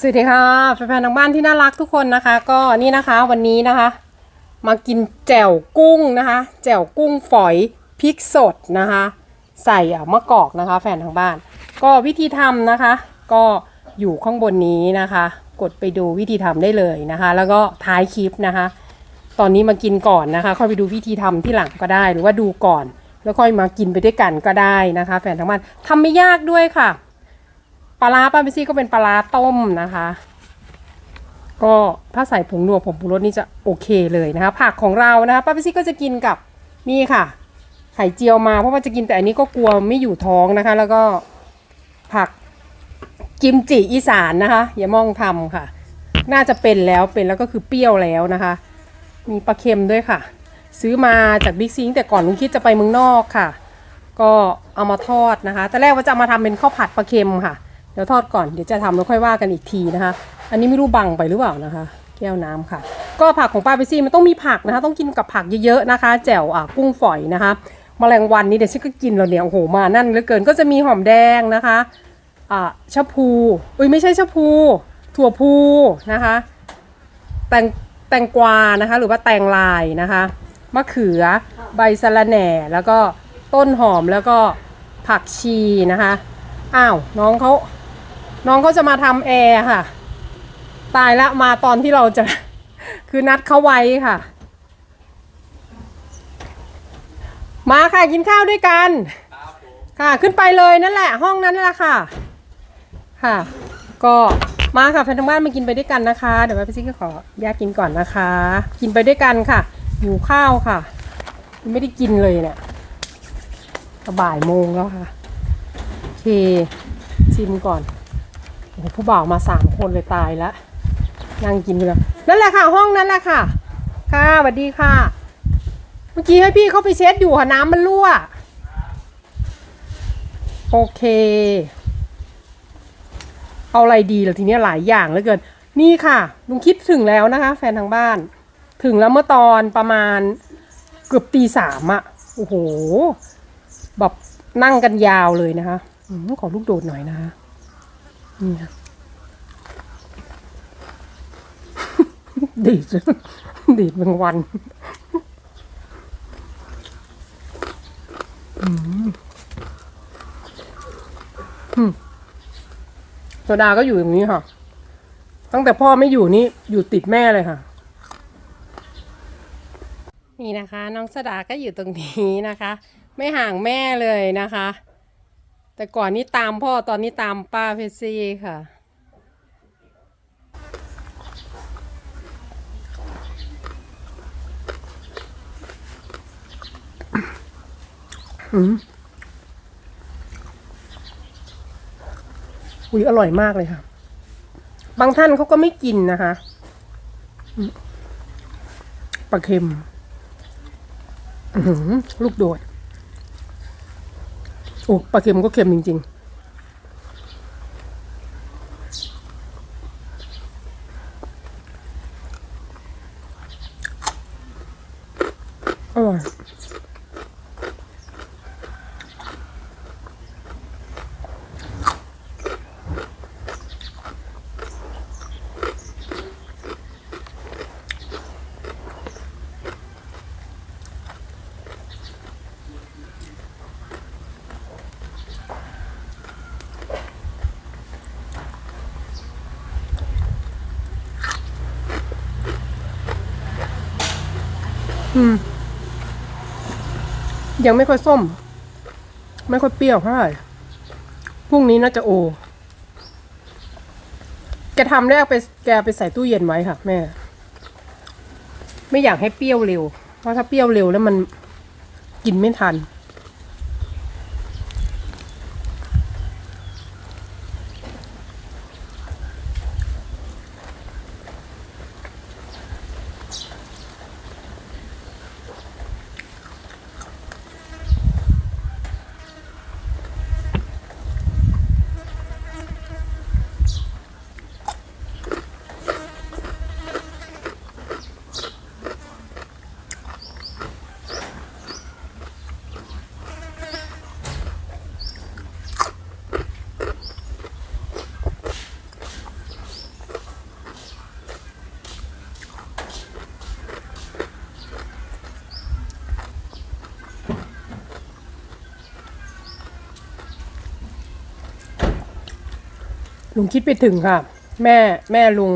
สวัสดีค่ะแฟนๆทางบ้านที่น่ารักทุกคนนะคะ ก็นี่นะคะวันนี้นะคะ มากินแจ่วกุ้งนะคะแจ่วกุ้งฝอยพริกสดนะคะ ใส่มะกอกนะคะ แฟนทางบ้าน ก็วิธีทำนะคะ ก็อยู่ข้างบนนี้นะคะ กดไปดูวิธีทำได้เลยนะคะ แล้วก็ท้ายคลิปนะคะ ตอนนี้มากินก่อนนะคะ ค่อยไปดูวิธีทำที่หลังก็ได้หรือว่าดูก่อน แล้วค่อยมากินไปด้วยกันก็ได้นะคะ แฟนทางบ้านทำไม่ยากด้วยค่ะ ลาร้าป้าพิซี่ก็เป็นปลาร้าต้มนะคะ ก็ถ้าใส่ผงนัวผงปรุงรสนี่จะโอเคเลยนะคะ ผักของเรานะคะป้าพิซี่ก็จะกินกับนี่ค่ะ ไข่เจียวมาเพราะว่าจะกินแต่อันนี้ก็กลัวไม่อยู่ท้องนะคะ แล้วก็ผักกิมจิอีสานนะคะ อย่ามองทำค่ะ น่าจะเป็นแล้วเป็นแล้วก็คือเปรี้ยวแล้วนะคะ มีปลาเค็มด้วยค่ะ ซื้อมาจากบิ๊กซีแต่ก่อนลุงคิดจะไปเมืองนอกค่ะ ก็เอามาทอดนะคะแต่แรกว่าจะเอามาทำเป็นข้าวผัดปลาเค็มค่ะ เดี๋ยวทอดก่อนเดี๋ยวจะทำแล้วค่อยว่ากันอีกทีนะคะ อันนี้ไม่รู้บังไปหรือเปล่านะคะ แก้วน้ำค่ะ ก็ผักของป้าไปซี่มันต้องมีผักนะคะ ต้องกินกับผักเยอะๆนะคะ แจ่วอะกุ้งฝอยนะคะแมลงวันนี่เดี๋ยวฉันก็กินแล้วเนี่ยโอ้โหมานั่นเหลือเกินก็จะมีหอมแดงนะคะอ่าชะพูอุ้ยไม่ใช่ชะพู ถั่วพูนะคะ แตงแตงกวานะคะ หรือว่าแตงลายนะคะมะเขือใบสะระแหน่แล้วก็ต้นหอมแล้วก็ผักชีนะคะอ้าวน้องเขา น้องเขาจะมาทำแอร์ค่ะ ตายละมาตอนที่เราจะ คือนัดเขาไว้ค่ะ มาค่ะกินข้าวด้วยกัน ค่ะขึ้นไปเลยนั่นแหละ ห้องนั้นแหละค่ะ ค่ะ ก็มาค่ะแฟนทางบ้านมากินไปด้วยกันนะคะ เดี๋ยวแม่พี่ซิกก็ขอแยกกินก่อนนะคะ กินไปด้วยกันค่ะหิวข้าวค่ะ ไม่ได้กินเลยเนี่ยก็บ่ายโมงแล้วค่ะ โอเค ชิมก่อน โอ้โหผู้บ่าวมาสามคนเลยตายแล้วนั่งกินเลยนั่นแหละค่ะห้องนั้นแหละค่ะ ค่ะสวัสดีค่ะ เมื่อกี้ให้พี่เขาไปเช็ดอยู่ค่ะน้ำมันรั่ว โอเค เอาอะไรดีล่ะทีนี้หลายอย่างเหลือเกิน นี่ค่ะลุงคิดถึงแล้วนะคะ แฟนทางบ้าน ถึงแล้วเมื่อตอนประมาณเกือบตีสามอะโอ้โหแบบนั่งกันยาวเลยนะคะอขอลูกโดดหน่อยนะคะ นี่ค่ะดีดดีดเป็นวันโซดาก็อยู่อย่างนี้ค่ะ ตั้งแต่พ่อไม่อยู่นี่อยู่ติดแม่เลยค่ะ นี่นะคะ น้องสดาก็อยู่ตรงนี้นะคะ ไม่ห่างแม่เลยนะคะ แต่ก่อนนี้ตามพ่อตอนนี้ตามป้าเพชรซี่ค่ะ อืมอุ้ยอร่อยมากเลยค่ะ บางท่านเขาก็ไม่กินนะคะปลาเค็ม อื้อหือลูกโดด โอ้ปลาเค็มก็เค็มจริง ๆ อืม ยังไม่ค่อยส้ม ไม่ค่อยเปรี้ยวเท่าไหร่พรุ่งนี้น่าจะโอ แกทำแรกไปแกไปใส่ตู้เย็นไว้ค่ะ แม่ ไม่อยากให้เปรี้ยวเร็ว เพราะถ้าเปรี้ยวเร็วแล้วมันกินไม่ทัน ลุงคิดไปถึงค่ะ แม่แม่ลุง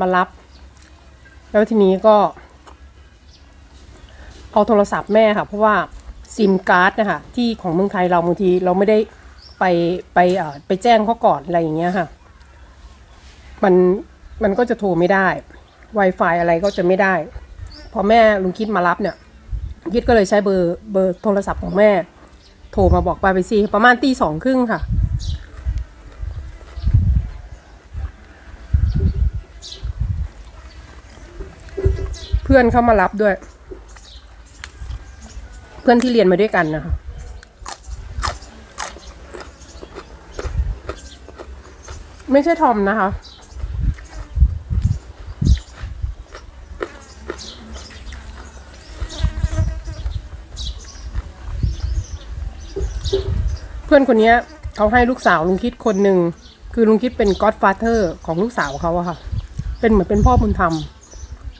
มารับ แล้วทีนี้ก็ เอาโทรศัพท์แม่ค่ะ เพราะว่าซิมการ์ดนะคะที่ของเมืองไทยเราบางทีเราไม่ได้ไปไปเอ่อไปแจ้งเขาก่อนอะไรอย่างเงี้ยค่ะ มันมันก็จะโทรไม่ได้ Wi-Fi อะไรก็จะไม่ได้ พอแม่ลุงคิดมารับเนี่ยคิดก็เลยใช้เบอร์เบอร์โทรศัพท์ของแม่ โทรมาบอกปาไปซีประมาณตีสองครึ่งค่ะ พื่อนเข้ามารับด้วย เพื่อนที่เรียนมาด้วยกันนะคะไม่ใช่ทอมนะคะเพื่อนคนนี้เขาให้ลูกสาวลุงคิดคนหนึ่ง คือลุงคิดเป็นก็ d ฟาเธอร์ของลูกสาวเขาอะค่ะ เป็นเหมือนเป็นพ่อบุญธรรม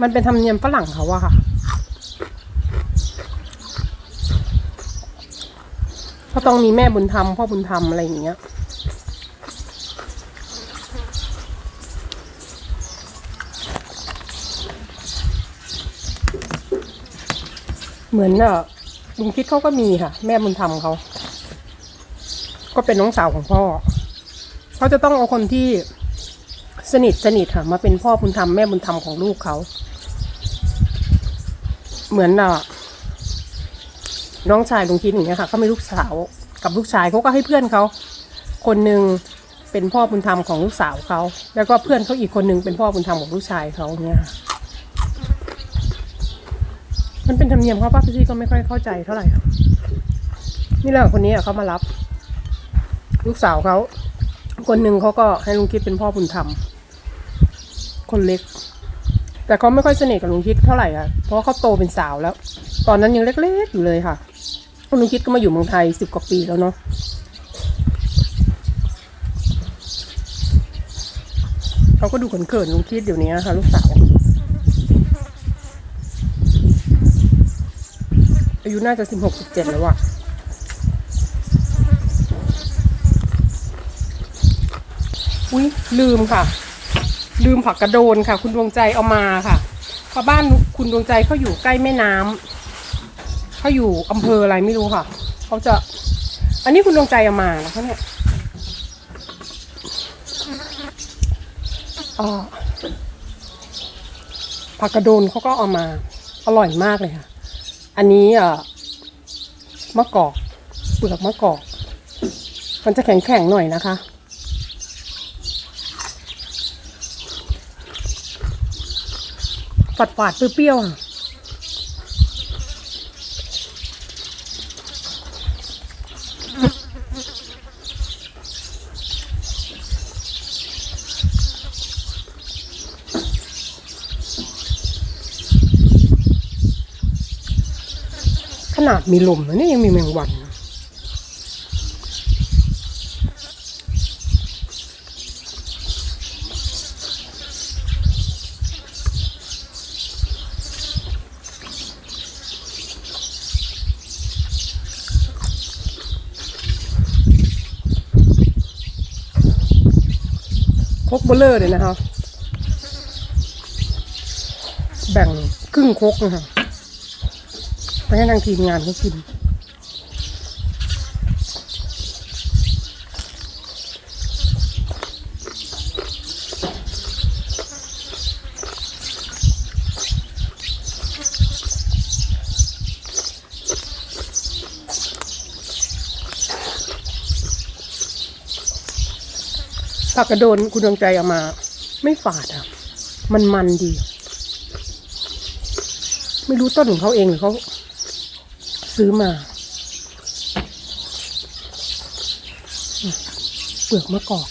มันเป็นธรรมเนียมฝรั่งเขาอะค่ะเขาต้องมีแม่บุญธรรมพ่อบุญธรรมอะไรอย่างเงี้ย เหมือนเออลุงคิดเขาก็มีค่ะ แม่บุญธรรมเขา ก็เป็นน้องสาวของพ่อ เขาจะต้องเอาคนที่ สนิทสนิทค่ะมาเป็นพ่อบุญธรรมแม่บุญธรรมของลูกเขา เหมือนน้องชายลุงคิดอย่างเงี้ยค่ะเขามีลูกสาวกับลูกชายเขาก็ให้เพื่อนเขาคนหนึ่งเป็นพ่อบุญธรรมของลูกสาวเขาแล้วก็เพื่อนเขาอีกคนหนึ่งเป็นพ่อบุญธรรมของลูกชายเขาเนี่ยค่ะมันเป็นธรรมเนียมเขาป้าพี่ซี่ก็ไม่ค่อยเข้าใจเท่าไหร่นี่แหละคนนี้เขามารับ ลูกสาวเขาคนหนึ่งเขาก็ให้ลุงคิดเป็นพ่อบุญธรรม คนเล็ก แต่เขาไม่ค่อยสนิทกับลุงคิดเท่าไหร่ค่ะเพราะเขาโตเป็นสาวแล้ว ตอนนั้นยังเล็กๆอยู่เลยค่ะลุงคิดก็มาอยู่เมืองไทยสิบกว่าปีแล้วเนาะเขาก็ดูเขินๆลุงคิดเดี๋ยวนี้ค่ะลูกสาวอายุน่าจะสิบหกสิบเจ็ดแล้วอะอุ้ยลืมค่ะ ลืมผักกระโดนค่ะ คุณดวงใจเอามาค่ะเพราะบ้านคุณดวงใจเขาอยู่ใกล้แม่น้ำเขาอยู่อำเภออะไรไม่รู้ค่ะเขาจะ อันนี้คุณดวงใจเอามานะคะเนี่ยอ่าผักกระโดนเขาก็เอามา อร่อยมากเลยค่ะ อันนี้อะมะกอกเปลือกมะกอก มันจะแข็งๆหน่อยนะคะาดฝาดเปรี้ยวขนาดมีลมนะนี่ยยังมีแมงวัน คกเบลเลอร์เลยนะคะแบ่งครึ่งคกนะคะไปให้ทางทีมงานเขากิน ผักกระโดนคุณดวงใจออกมา ไม่ฝาดอะ มันมันดี ไม่รู้ต้นของเขาเองหรือเขาซื้อมา เปลือกมะกอก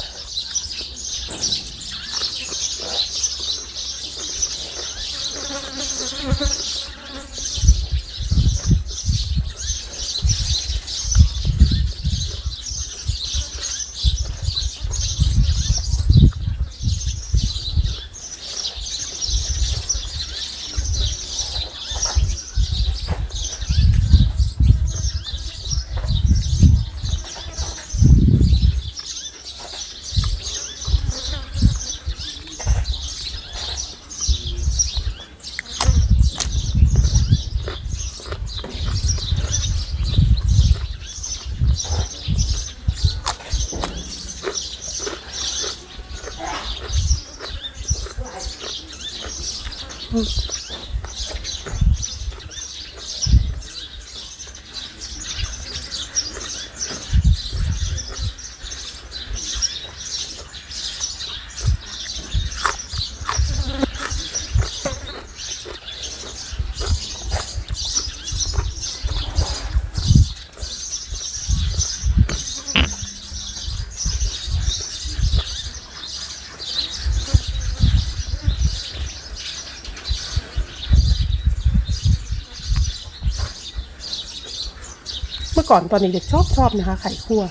เมื่อก่อนตอนเด็กๆชอบชอบนะคะ ไข่คั่ว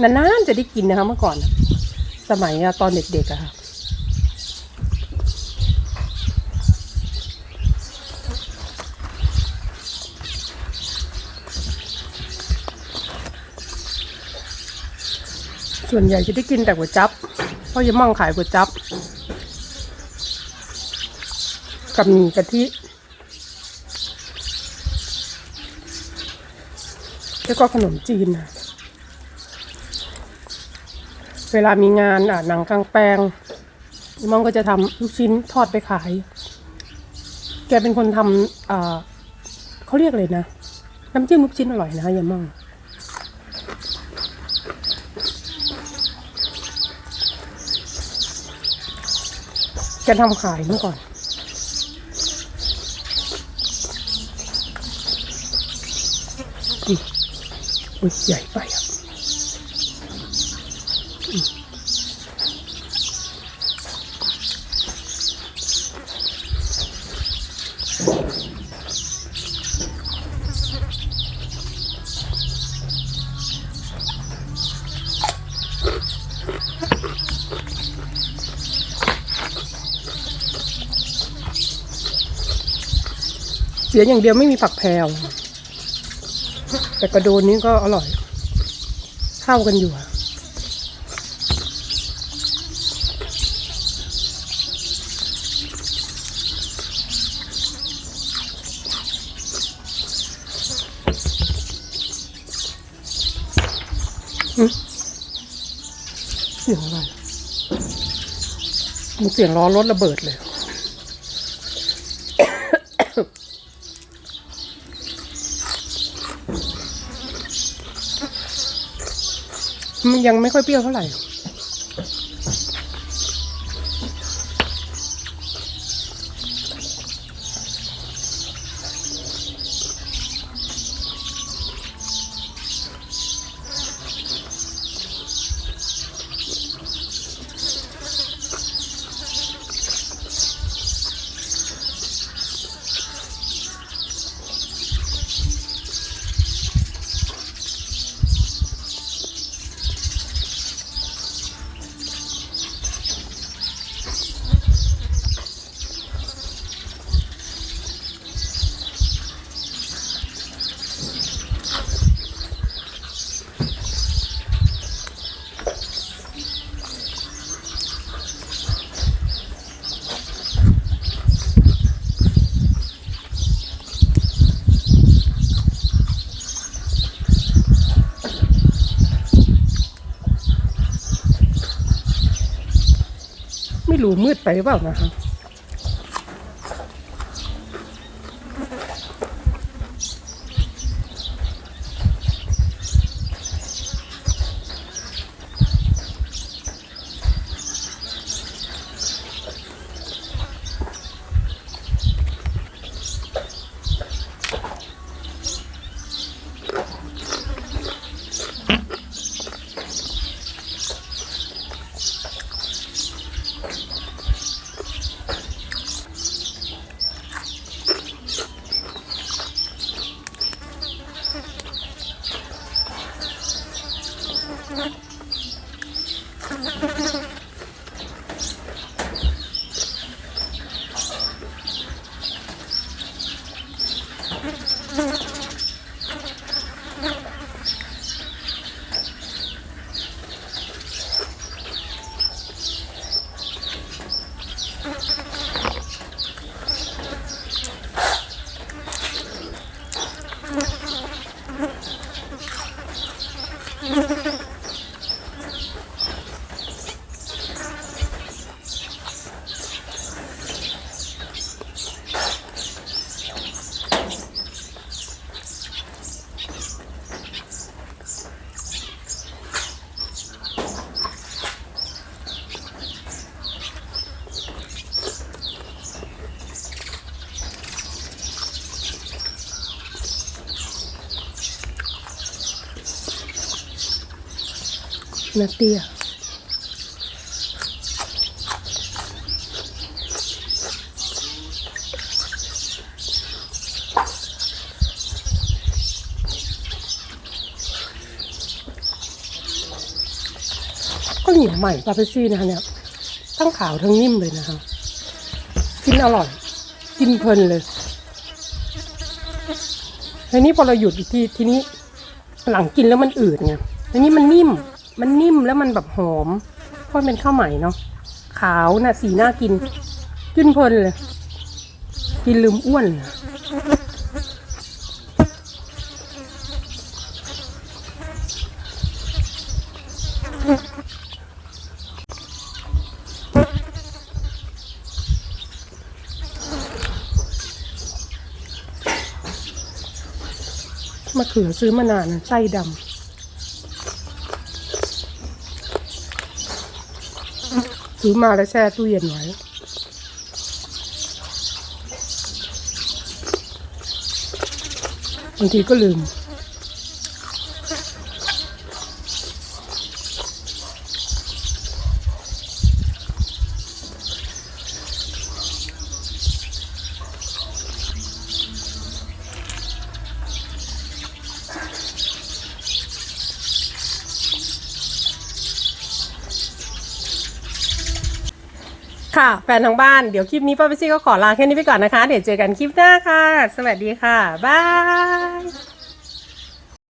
นานๆจะได้กินนะคะเมื่อก่อน สมัยตอนเด็กๆอะค่ะส่วนใหญ่จะได้กินแต่ก๋วยจั๊บเพราะยายม่องขายก๋วยจั๊บกับหมี่กะทิ แล้วก็ขนมจีน เวลามีงานอะหนังกลางแปลงยายม่องก็จะทำลูกชิ้นทอดไปขาย แกเป็นคนทำอ่าเขาเรียกเลยนะ น้ำจิ้มลูกชิ้นอร่อยนะยายมองแกทำขายเมื่อก่อน อุ้ยใหญ่ไปเสียอย่างเดียวไม่มีผักแพรว แต่กระโดนนี้ก็อร่อย เข้ากันอยู่อะเสียงอะไรมันเสียงล้อรถระเบิดเลย มัน ยังไม่ค่อยเปรี้ยวเท่าไหร่่รู้มืดไปหรือเปล่านะคะ Mm-hmm. นาเตียก็เหนียวใหม่ปาเปซี่นะคะเนี่ยทั้งขาวทั้งนิ่มเลยนะคะกินอร่อย กินเพลินเลยแล้นี่พอเราหยุดอีกทีทีนี้หลังกินแล้วมันอืดไงอันนี้มันนิ่ม มันนิ่มแล้วมันแบบหอมเพราะเป็นข้าวใหม่เนาะขาวน่ะสีน่ากินกินเพลินเลย กินลืมอ้วนเลยมะเขือซื้อมานานไส้ดำ ซื้อมาแล้วแช่ตู้เย็นไว้บางทีก็ลืม ฟนทางบ้าน เดี๋ยวคลิปนี้ป้าเปซี่ก็ขอลาแค่นี้ไปก่อนนะคะ เดี๋ยวเจอกันคลิปหน้าค่ะ สวัสดีค่ะ บาย